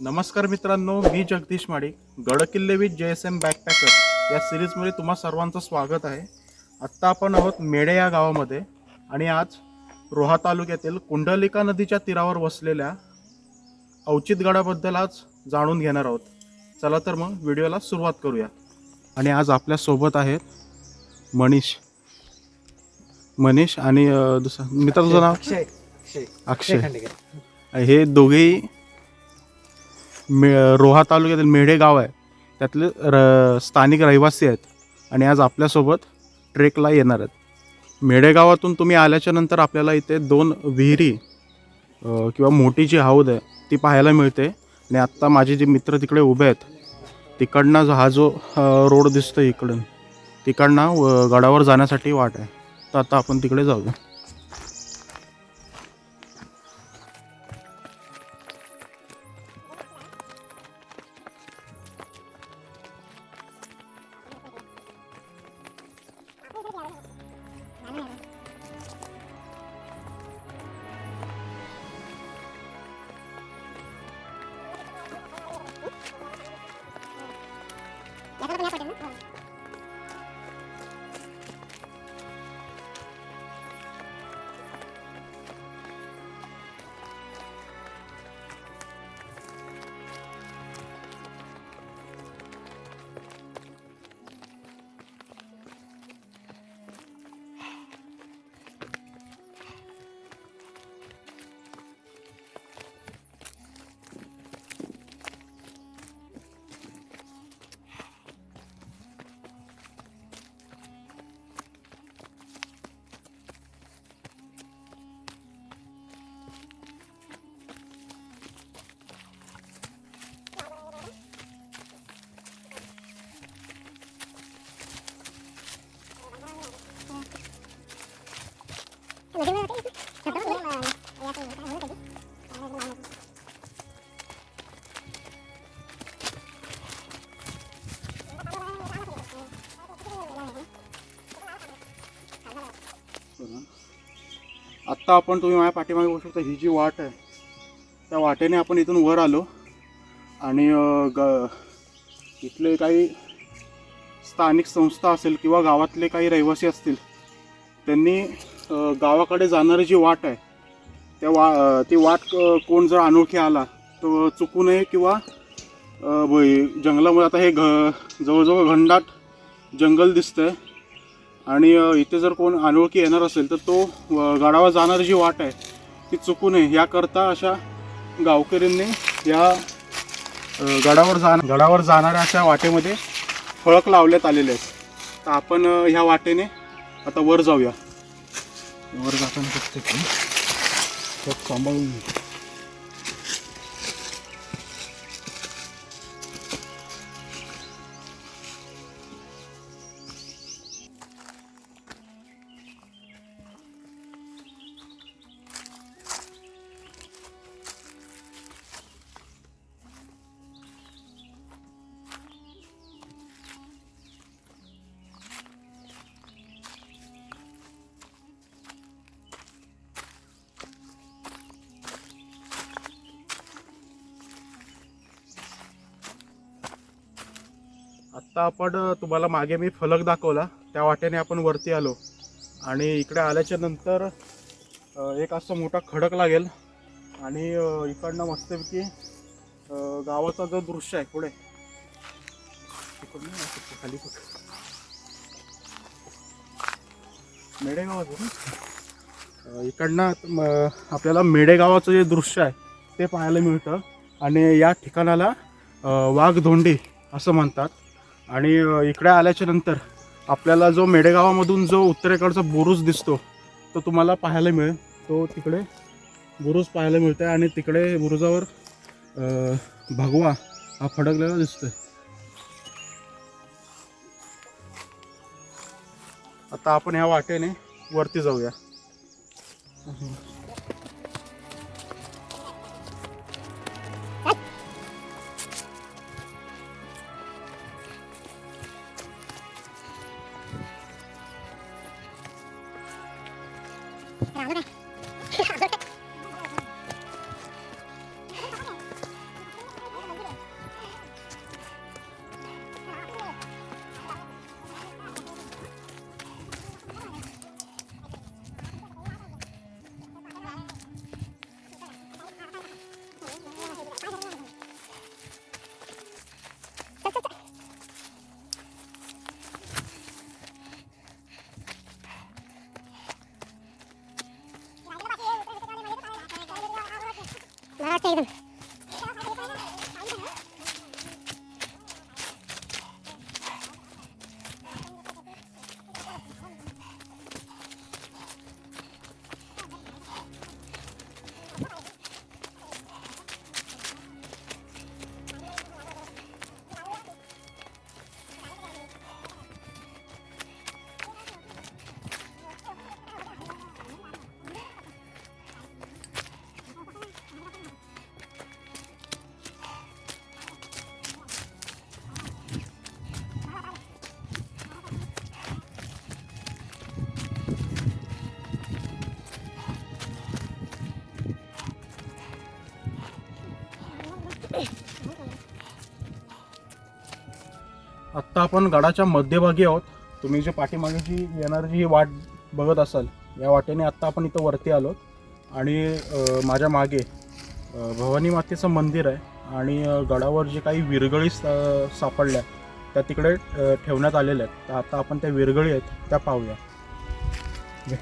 नमस्कार मित्रांनो मी जगदीश माडिक गडकिल्ले विथ जे एस एम बॅकपॅकर या सिरीजमध्ये तुम्हा सर्वांचं स्वागत आहे. आत्ता आपण आहोत मेढे या गावामध्ये आणि आज रोहा तालुक्यातील कुंडलिका नदीच्या तीरावर वसलेल्या औचितगडाबद्दल आज जाणून घेणार आहोत. चला तर मग व्हिडिओला सुरुवात करूया आणि आज आपल्यासोबत आहेत मनीष. मनीष आणि दुसरा मित्र तुझं नाव? अक्षय. अक्षय. हे दोघेही मे रोहा तालुक्यातील मेढे गाव आहे. त्यातले र स्थानिक रहिवासी आहेत आणि आज आपल्यासोबत ट्रेकला येणार आहेत. मेढेगावातून तुम्ही आल्याच्यानंतर आपल्याला इथे दोन विहिरी किंवा मोठी जी हौद आहे ती पाहायला मिळते. आणि आत्ता माझे जे मित्र तिकडे उभे आहेत तिकडनं हा जो रोड दिसतो इकडून तिकडनं गडावर जाण्यासाठी वाट आहे. तर आता आपण तिकडे जाऊया. Oh. आत्ता आपण तुम्ही माझ्या पाठीमागे बघू शकता. ही जी वाट आहे त्या वाटेने आपण इथून वर आलो. आणि ग इथले काही स्थानिक संस्था असेल किंवा गावातले काही रहिवासी असतील त्यांनी गावाकडे जाणारी जी वाट आहे त्या वा ती वाट कोण जर अनोळखी आला तो चुकू नये किंवा जंगलामध्ये आता हे घ जवळजवळ घंडाट जंगल दिसतं आहे आणि इथे जर कोण अनोळखी येणार असेल तर तो गडावर जाणारी जी वाट आहे ती चुकू नये. याकरता अशा गावकऱ्यांनी या गडावर जा गडावर जाणाऱ्या अशा वाटेमध्ये फळक लावण्यात आलेले आहेत. तर आपण ह्या वाटेने आता वर जाऊया. वर जाताना सांभाळून आता आपण तुम्हाला मागे मी फलक दाखवला. त्या वाटेने आपण वरती आलो. आणि इकडे आल्याच्यानंतर एक असं मोठा खडक लागेल. आणि इकडनं मस्तपैकी गावाचा जो दृश्य आहे पुढे. खाली कुठे मेडेगावाचं ना? इकडनं आपल्याला मेडेगावाचं जे दृश्य आहे ते पाहायला मिळतं. आणि या ठिकाणाला वाघधोंडी असं म्हणतात. आणि इकडे आल्याच्यानंतर आपल्याला जो मेडेगावामधून जो उत्तरेकडचा बुरुज दिसतो तो तुम्हाला पाहायला मिळेल. तो तिकडे बुरुज पाहायला मिळतो आहे आणि तिकडे बुरुजावर भगवा हा फडकलेला दिसतोय. आता आपण ह्या वाटेने वरती जाऊया. आत्ता आपण गडाच्या मध्यभागी आहोत. तुम्ही जे पाठीमागे जी येणारी ही वाट बघत असाल या वाटेने आत्ता आपण इथं वरती आलो आणि माझ्या मागे भवानी मातेचं मंदिर आहे. आणि गडावर जे काही विरगळी सापडल्या त्या तिकडे ठेवण्यात आलेल्या आहेत. तर आता आपण त्या विरगळी आहेत त्या पाहूया. घे.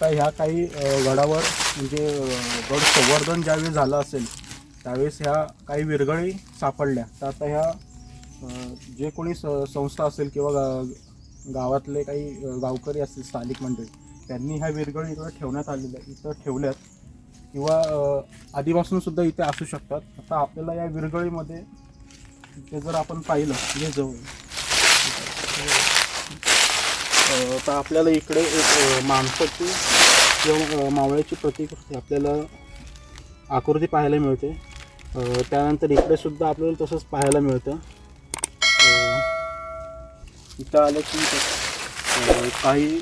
आता ह्या काही गडावर म्हणजे गड संवर्धन ज्यावेळी झालं असेल त्यावेळेस ह्या काही विरगळी सापडल्या. तर आता ह्या जे कोणी स संस्था असेल किंवा गा गावातले काही गावकरी असतील स्थानिक मंडळी त्यांनी ह्या विरगळी इकडं ठेवण्यात आलेल्या इथं ठेवल्यात. किंवा आधीपासूनसुद्धा इथे असू शकतात. आता आपल्याला या विरगळीमध्ये ते जर आपण पाहिलं हे जवळ अ, तर आपल्याला इकडे एक माणसाची किंवा मावळ्याची प्रतिकृती आपल्याला आकृती पाहायला मिळते. त्यानंतर इकडे सुद्धा आपल्याला तसंच पाहायला मिळतं. इथं आलं की काही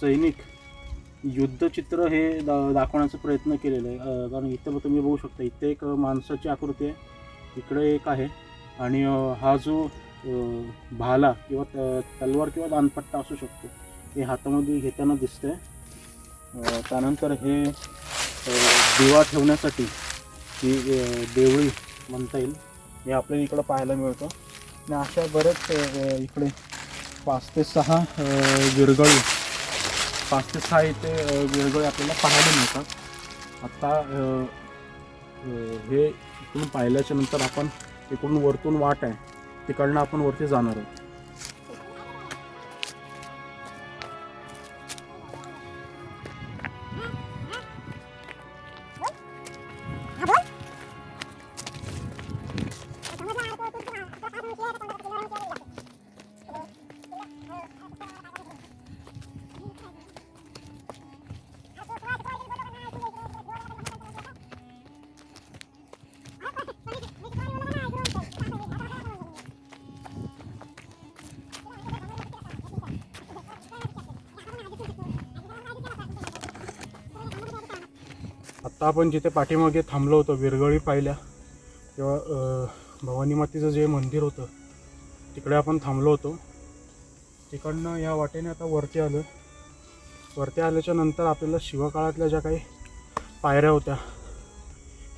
सैनिक युद्धचित्र हे दा दाखवण्याचा प्रयत्न केलेला आहे. कारण इथं तुम्ही बघू शकता इथे एक माणसाची आकृती आहे. इकडे एक आहे. आणि हा जो भाला किंवा त- तलवार किंवा दानपट्टा असू शकतो. हे हातामध्ये घेताना दिसतंय. आहे त्यानंतर हे दिवा ठेवण्यासाठी ही देवळी म्हणता येईल. हे आपल्याला इकडं पाहायला मिळतं. आणि अशा बरेच इकडे पाच ते सहा अ, विरगळी पाच ते सहा इथे अ, विरगळी आपल्याला पाहायला मिळतात. आत्ता हे इकडून पाहिल्याच्या नंतर आपण इकडून वरतून वाट आहे. तिकडनं आपण वरती जाणार आहोत. आता आपण जिथे पाठीमागे थांबलो होतो विरगळी पाहिल्या. किंवा भवानी मातीचं जे मंदिर होतं तिकडे आपण थांबलो होतो. तिकडनं या वाटेने आता वरती आलो वरती आल्याच्यानंतर आपल्याला शिवकाळातल्या ज्या काही पायऱ्या होत्या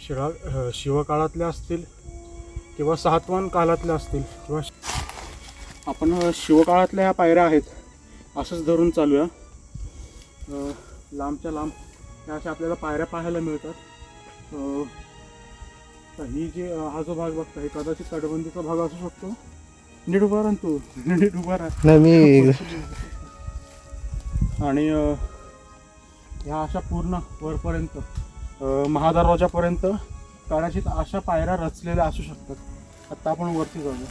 शिळा शिवकाळातल्या असतील किंवा सातवान काळातल्या असतील किंवा आपण शिवकाळातल्या ह्या पायऱ्या आहेत असंच धरून चालूया. लांबच्या लांब ह्या अशा आपल्याला पायऱ्या पाहायला मिळतात. तर ही जी हा जो भाग बघता हे कदाचित तटबंदीचा भाग असू शकतो. नीट उभा राहा तू. नीट उभा राहा. मी आणि ह्या अशा पूर्ण वरपर्यंत महादरवाजापर्यंत कदाचित अशा पायऱ्या रचलेल्या असू शकतात. आत्ता आपण वरती जाऊया.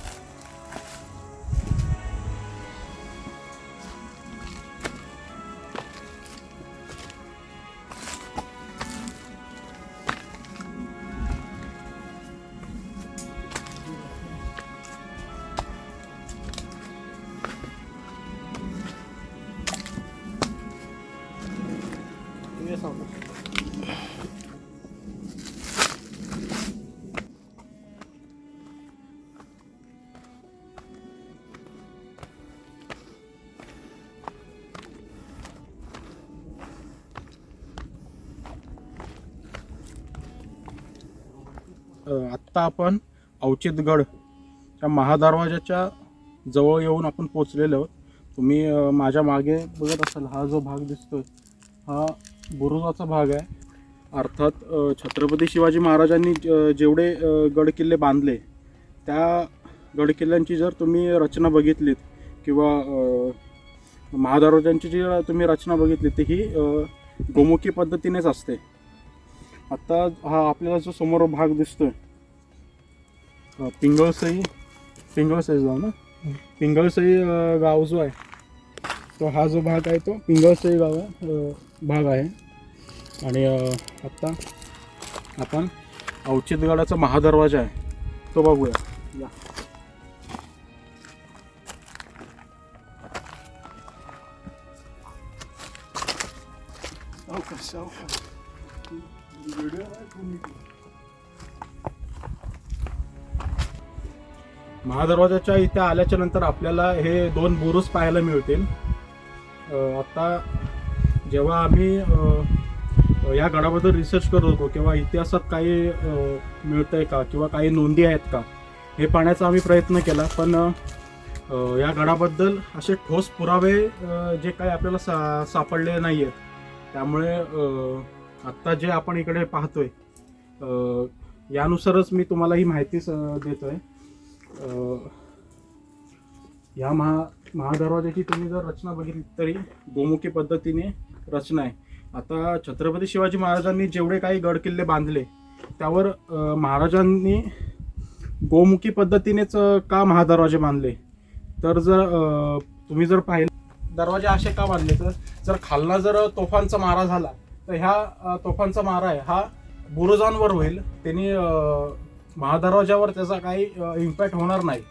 आत्ता आपण अवचितगड त्या महादरवाजाच्या जवळ येऊन आपण पोचलेलो आहोत. तुम्ही माझ्या मागे बघत असाल हा जो भाग दिसतोय हा बुरुजाचा भाग आहे. अर्थात छत्रपती शिवाजी महाराजांनी जेवढे गडकिल्ले बांधले त्या गडकिल्ल्यांची जर तुम्ही रचना बघितलीत किंवा महादरवाजांची जी तुम्ही रचना बघितली ती ही गोमुखी पद्धतीनेच असते. आत्ता हा आपल्याला जो समोर भाग दिसतोय पिंगळसई पिंगळसई गाव ना? पिंगळसई गाव जो आहे तो हा जो भाग आहे तो पिंगळसई गाव भाग आहे. आणि आत्ता आपण अवचितगडाचा महादरवाजा आहे तो बघूया. या. सावकाश, सावकाश. व्हिडिओ महादरवाजाच्या इथे आल्याच्यानंतर आपल्याला हे दोन बुरुज पाहायला मिळतील. आत्ता आता जेव्हा आम्ही या गडाबद्दल रिसर्च करत होतो किंवा इतिहासात काही अ, मिळतंय का? किंवा काही नोंदी आहेत का? हे पाहण्याचा आम्ही प्रयत्न केला पण या गडाबद्दल असे ठोस पुरावे जे काही आपल्याला सा सापडले नाही आहेत त्यामुळे आत्ता जे आपण इकडे पाहतोय यानुसारच मी तुम्हाला ही माहिती स- देतोय. या महा महादरवाजाची तुम्ही जर रचना बघितली तरी गोमुखी पद्धतीने रचना आहे. आता छत्रपती शिवाजी महाराजांनी जेवढे काही गडकिल्ले बांधले त्यावर महाराजांनी गोमुखी पद्धतीनेच का महादरवाजे बांधले? तर जर तुम्ही जर पाहिले दरवाजे असे का बांधले? तर जर खालना जर तोफांचा मारा झाला तर ह्या तोफांचा मारा आहे. हा बुरुजांवर होईल. त्यांनी महादरवाज्यावर महादरवाजावर त्याचा काही इम्पॅक्ट होणार नाही.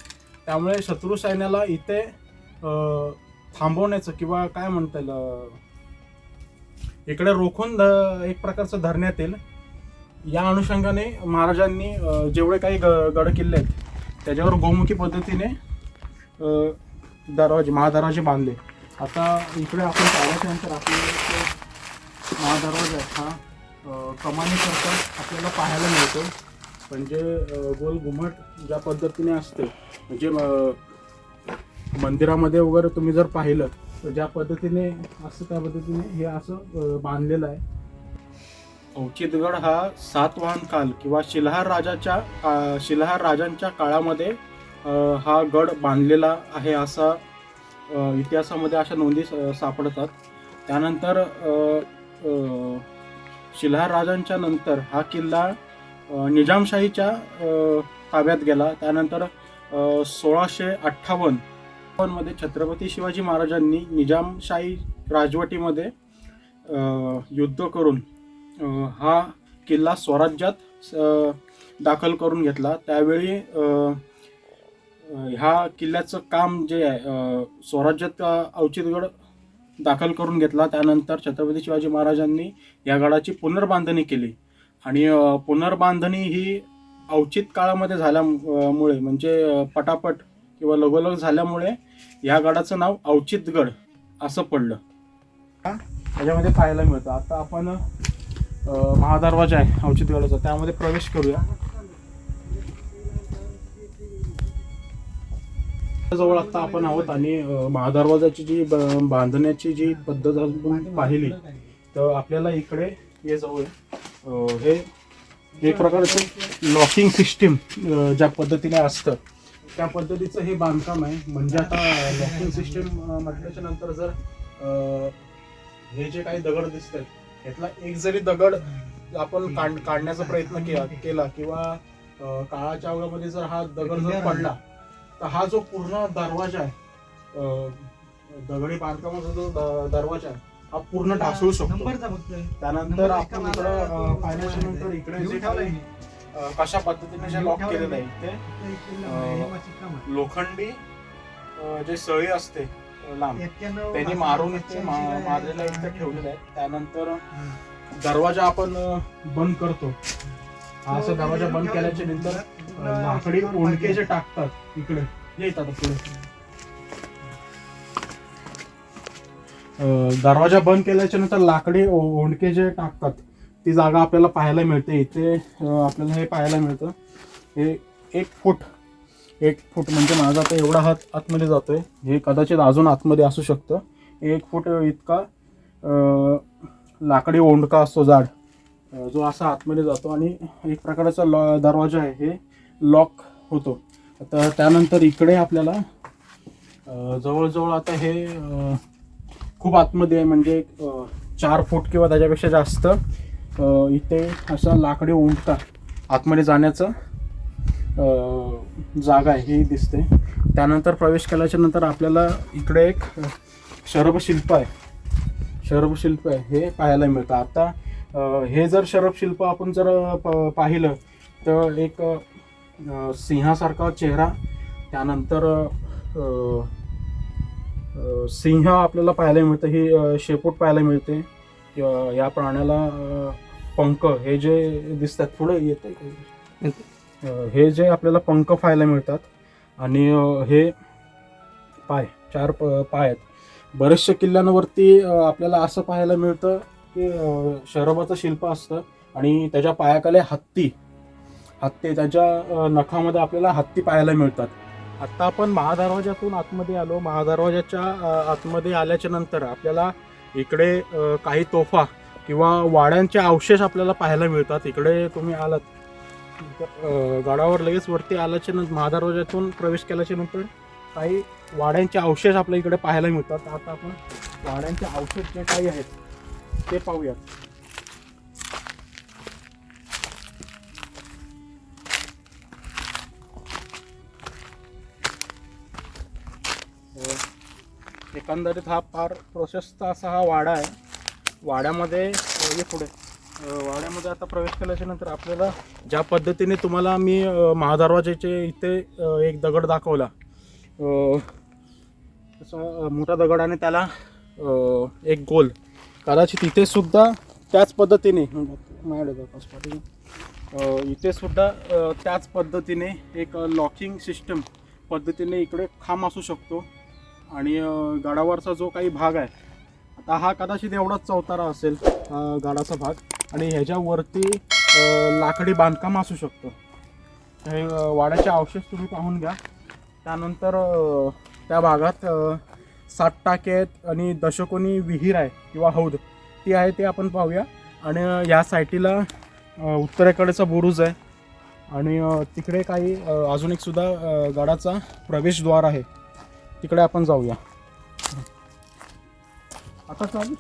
त्यामुळे शत्रू सैन्याला इथे थांबवण्याचं किंवा काय म्हणता येईल इकडे रोखून ध- एक प्रकारचं धरण्यात येईल. या अनुषंगाने महाराजांनी जेवढे काही ग गडकिल्ले आहेत त्याच्यावर गोमुखी पद्धतीने दरवाजे महादरवाजे बांधले. आता इकडे आपण पाहिल्याच्यानंतर आपल्याला महादरवाजा हा कमानी करता आपल्याला पाहायला मिळतो. म्हणजे गोल घुमट ज्या पद्धतीने असते म्हणजे मंदिरामध्ये वगैरे तुम्ही जर पाहिलं तर ज्या पद्धतीने असं त्या पद्धतीने हे असं बांधलेलं आहे. अवचितगड हा सातवाहन काल किंवा शिलहार राजाच्या शिलहार राजांच्या काळामध्ये हा गड बांधलेला आहे असा इतिहासामध्ये अशा नोंदी स- सापडतात. त्यानंतर शिलहार राजांच्या नंतर हा किल्ला निजामशाहीच्या ताब्यात गेला. त्यानंतर सोळाशे अठ्ठावन्नमध्ये छत्रपती शिवाजी महाराजांनी निजामशाही राजवटीमध्ये युद्ध करून हा किल्ला स्वराज्यात दाखल करून घेतला. त्यावेळी ह्या किल्ल्याचं काम जे आहे स्वराज्यात औचितगड दाखल करून घेतला. त्यानंतर छत्रपती शिवाजी महाराजांनी या गडाची पुनर्बांधणी केली. आणि पुनर्बांधणी ही अवचित काळामध्ये झाल्यामुळे म्हणजे पटापट किंवा लगोलग झाल्यामुळे या गडाचं नाव औचितगड असं पडलं. त्याच्यामध्ये पाहायला मिळतं. आता आपण महादरवाजा आहे औचितगडाचा त्यामध्ये प्रवेश करूया. जवळ आता आपण आहोत आणि महादरवाजाची जी ब- बांधण्याची जी पद्धत पाहिली तर आपल्याला इकडे हे जवळ हे एक प्रकारचं लॉकिंग सिस्टीम ज्या पद्धतीने असतं. त्या पद्धतीचं हे बांधकाम आहे. म्हणजे आता लॉकिंग सिस्टीम म्हटल्याच्या नंतर जर हे जे काही दगड दिसत आहेत यातला एक जरी दगड आपण काढ काढण्याचा प्रयत्न केला केला किंवा काळाच्या अवघामध्ये जर हा दगड जर पडला तर हा जो पूर्ण दरवाजा आहे दगडी बांधकामाचा जो द- दरवाजा आहे हा पूर्ण ढासळू शकतो. नंबरचा फक्त. त्यानंतर आपण इकडं पाहिल्याच्या नंतर इकडे जे काही अ, कशा पद्धतीने जे लॉक केलेलं आहे ते लोखंडी अ, जे सळी असते अ, लांब त्यांनी मारून इथे मा- मारलेलं इथे ठेवलेलं आहे त्यानंतर दरवाजा आपण अ, बंद करतो. हा असा दरवाजा बंद केल्याच्यानंतर अ, लाकडी ओंडके जे टाकतात इकडे हे येतात पुढे दरवाजा बंद केल्याच्यानंतर लाकडी ओ- ओंडके जे टाकतात ती जागा आपल्याला पाहायला मिळते. इथे आपल्याला हे पाहायला मिळतं. हे एक फूट एक फूट म्हणजे माझा आता एवढा हात आतमध्ये जातोय. हे कदाचित अजून आतमध्ये असू शकतं. एक फूट इतका लाकडी ओंडका असतो जाड जो असा आतमध्ये जातो. आणि एक प्रकारचा लॉ दरवाजा आहे. हे लॉक होतो. तर त्यानंतर इकडे आपल्याला जवळजवळ आता हे खूप आतमध्ये आहे म्हणजे चार फूट किंवा त्याच्यापेक्षा जास्त इथे असं लाकडी ओंडका आतमध्ये जाण्याचं जागा आहे ही दिसते त्यानंतर प्रवेश केल्याच्यानंतर आपल्याला इकडे एक शरभशिल्प आहे. शरभशिल्प आहे हे पाहायला मिळतं. आता हे जर शरभशिल्प आपण जर प- पाहिलं तर एक सिंहासारखा चेहरा त्यानंतर सिंह आपल्याला पाहायला मिळतं ही शेपूट पाहायला मिळते. किंवा या प्राण्याला पंख हे जे दिसतात पुढे येते. हे जे आपल्याला पंख पाहायला मिळतात. आणि हे पाय चार प- पाय आहेत. बरेचशा किल्ल्यांवरती आपल्याला असं पाहायला मिळतं की शरबाचं शरभाचं शिल्प असतं आणि त्याच्या पायाखाली हत्ती. हत्ती त्याच्या नखामध्ये आपल्याला हत्ती पाहायला मिळतात. आत्ता आपण महादरवाज्यातून आतमध्ये आलो. महादरवाज्याच्या आतमध्ये आल्याच्यानंतर आपल्याला इकडे काही तोफा किंवा वाड्यांचे अवशेष आपल्याला पाहायला मिळतात. इकडे तुम्ही आलात. गडावर लगेच वरती आल्याच्यानंतर महादरवाज्यातून प्रवेश केल्याच्यानंतर काही वाड्यांचे अवशेष आपल्या इकडे पाहायला मिळतात. आता आपण वाड्यांचे अवशेष जे काही आहेत ते पाहूयात. एकंदरीत हा फार प्रशस्त असा हा वाडा आहे. वाड्यामध्ये हे पुढे वाड्यामध्ये आता प्रवेश केल्याच्यानंतर आपल्याला ज्या पद्धतीने तुम्हाला मी महादरवाजेचे इथे एक दगड दाखवला तसा मोठा दगड आणि त्याला एक गोल. कदाचित इथे सुद्धा त्याच पद्धतीने माझ्याकडे इथे सुद्धा त्याच पद्धतीने एक लॉकिंग सिस्टम पद्धतीने इकडे खांब असू शकतो. आणि गडावरचा जो काही भाग आहे आता हा कदाचित एवढाच चौतारा असेल गाडाचा गडाचा भाग. आणि ह्याच्यावरती लाकडी बांधकाम असू शकतं. हे वाड्याचे अवशेष तुम्ही पाहून घ्या. त्यानंतर त्या भागात सात टाके आहेत आणि दशकोनी विहीर आहे किंवा हौद. ती आहे ते आपण पाहूया. आणि या साईटीला उत्तरेकडेचा बुरुज आहे. आणि तिकडे काही अजून एक सुद्धा गडाचा प्रवेशद्वार आहे. तिकडे आपण जाऊया. आता चालू